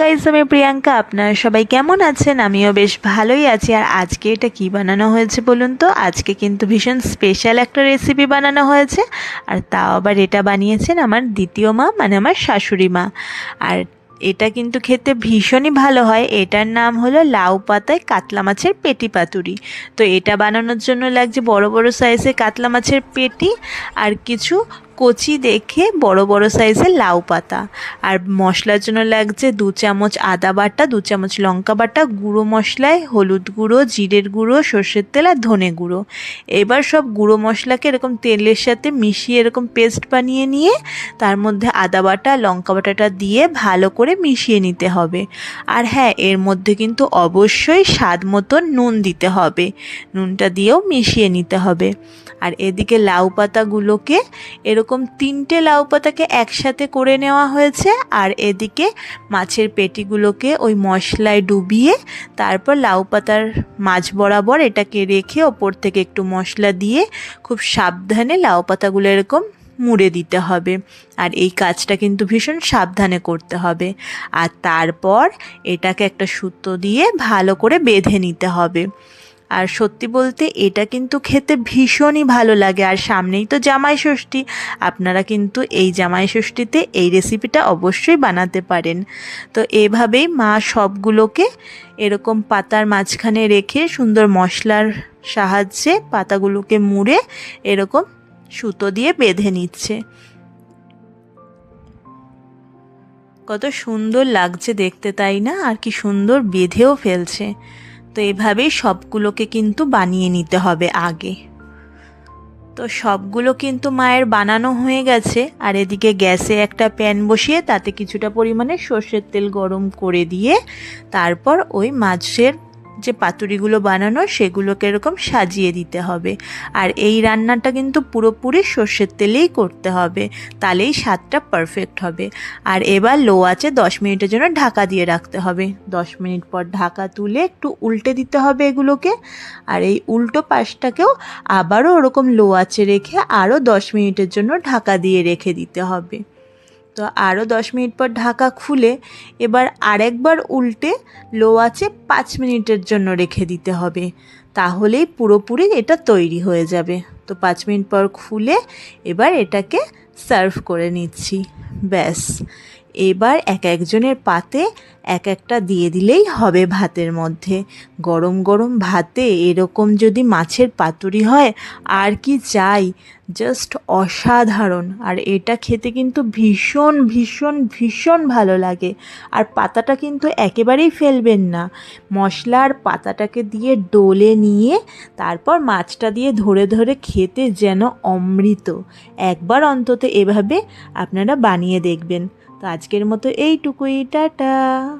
Guys আমি প্রিয়াঙ্কা, আপনারা সবাই কেমন আছেন? আমিও বেশ ভালোই আছি। আর আজকে এটা কি বানানো হয়েছে বলুন তো? আজকে কিন্তু ভীষণ স্পেশাল একটা রেসিপি বানানো হয়েছে। আর তাও আবার এটা বানিয়েছেন আমার দ্বিতীয় মা মানে আমার শাশুড়ি মা। আর এটা কিন্তু খেতে ভীষণই ভালো হয়। এটার নাম হলো লাউ পাতায় কাতলা মাছের পেটি পাতুরি। তো এটা বানানোর জন্য লাগছে বড় বড় সাইজের কাতলা মাছের পেটি আর কিছু কচি দেখে বড় বড় সাইজের লাউ পাতা। আর মশলার জন্য লাগছে দু চামচ আদা বাটা, দু চামচ লঙ্কা বাটা, গুঁড়ো মশলায় হলুদ গুঁড়ো, জিরের গুঁড়ো, সর্ষের তেল আর ধনে গুঁড়ো। এবার সব গুঁড়ো মশলাকে এরকম তেলের সাথে মিশিয়ে এরকম পেস্ট বানিয়ে নিয়ে তার মধ্যে আদা বাটা, লঙ্কা বাটাটা দিয়ে ভালো করে মিশিয়ে নিতে হবে। আর হ্যাঁ এর মধ্যে কিন্তু অবশ্যই স্বাদ মতো নুন দিতে হবে। নুনটা দিয়েও মিশিয়ে নিতে হবে। আর এদিকে লাউ পাতাগুলোকে এরকম তিনটে লাউ পাতাকে একসাথে করে নেওয়া হয়েছে, আর এদিকে মাছের পেটিগুলোকে ওই মশলায় ডুবিয়ে তারপর লাউ পাতার মাছ বরাবর এটাকে রেখে ওপর থেকে একটু মশলা দিয়ে খুব সাবধানে লাউ পাতাগুলো এরকম মুড়ে দিতে হবে। আর এই কাজটা কিন্তু ভীষণ সাবধানে করতে হবে। আর তারপর এটাকে একটা সুতো দিয়ে ভালো করে বেঁধে নিতে হবে। আর সত্যি বলতে এটা কিন্তু খেতে ভীষণই ভালো লাগে। আর সামনেই তো জামাই ষষ্ঠী। আপনারা কিন্তু এই জামাই ষষ্ঠীতে এই রেসিপিটা অবশ্যই বানাতে পারেন। তো এভাবেই মা সবগুলোকে এরকম পাতার মাঝখানে রেখে সুন্দর মশলার সাহায্যে পাতাগুলোকে মুড়ে এরকম সুতো দিয়ে বেঁধে নিচ্ছে। কত সুন্দর লাগছে দেখতে, তাই না? আর কি সুন্দর বেঁধেও ফেলছে। তো এভাবে সবগুলোকে কিন্তু বানিয়ে নিতে হবে আগে। তো সবগুলো কিন্তু মায়ের বানানো হয়ে গেছে, আর এদিকে গ্যাসে একটা প্যান বসিয়ে তাতে কিছুটা পরিমাণে সর্ষের তেল গরম করে দিয়ে তারপর ওই মাছের যে পাতুরিগুলো বানানো সেগুলোকে এরকম সাজিয়ে দিতে হবে। আর এই রান্নাটা কিন্তু পুরোপুরি সর্ষের তেলেই করতে হবে, তাহলেই স্বাদটা পারফেক্ট হবে। আর এবার লো আছে দশ মিনিটের জন্য ঢাকা দিয়ে রাখতে হবে। দশ মিনিট পর ঢাকা তুলে একটু উল্টে দিতে হবে এগুলোকে। আর এই উল্টো পাশটাকেও আবারও ওরকম লো আছে রেখে আরও দশ মিনিটের জন্য ঢাকা দিয়ে রেখে দিতে হবে। তো আরও দশ মিনিট পর ঢাকা খুলে এবার আরেকবার উল্টে লো আছে পাঁচ মিনিটের জন্য রেখে দিতে হবে। তাহলেই পুরোপুরি এটা তৈরি হয়ে যাবে। তো পাঁচ মিনিট পর খুলে এবার এটাকে সার্ভ করে নিচ্ছি। ব্যাস। এবার এক একজনের পাতে এক একটা দিয়ে দিলেই হবে ভাতের মধ্যে। গরম গরম ভাতে এরকম যদি মাছের পাতুরি হয়, আর কি চাই? জাস্ট অসাধারণ। আর এটা খেতে কিন্তু ভীষণ ভীষণ ভীষণ ভালো লাগে। আর পাতাটা কিন্তু একেবারেই ফেলবেন না। মশলার পাতাটাকে দিয়ে ডলে নিয়ে, তারপর মাছটা দিয়ে ধরে ধরে খেতে যেন অমৃত। একবার অন্তত এভাবে আপনারা বানিয়ে দেখবেন। তো আজকের মতো এইটুকুই, টাটা!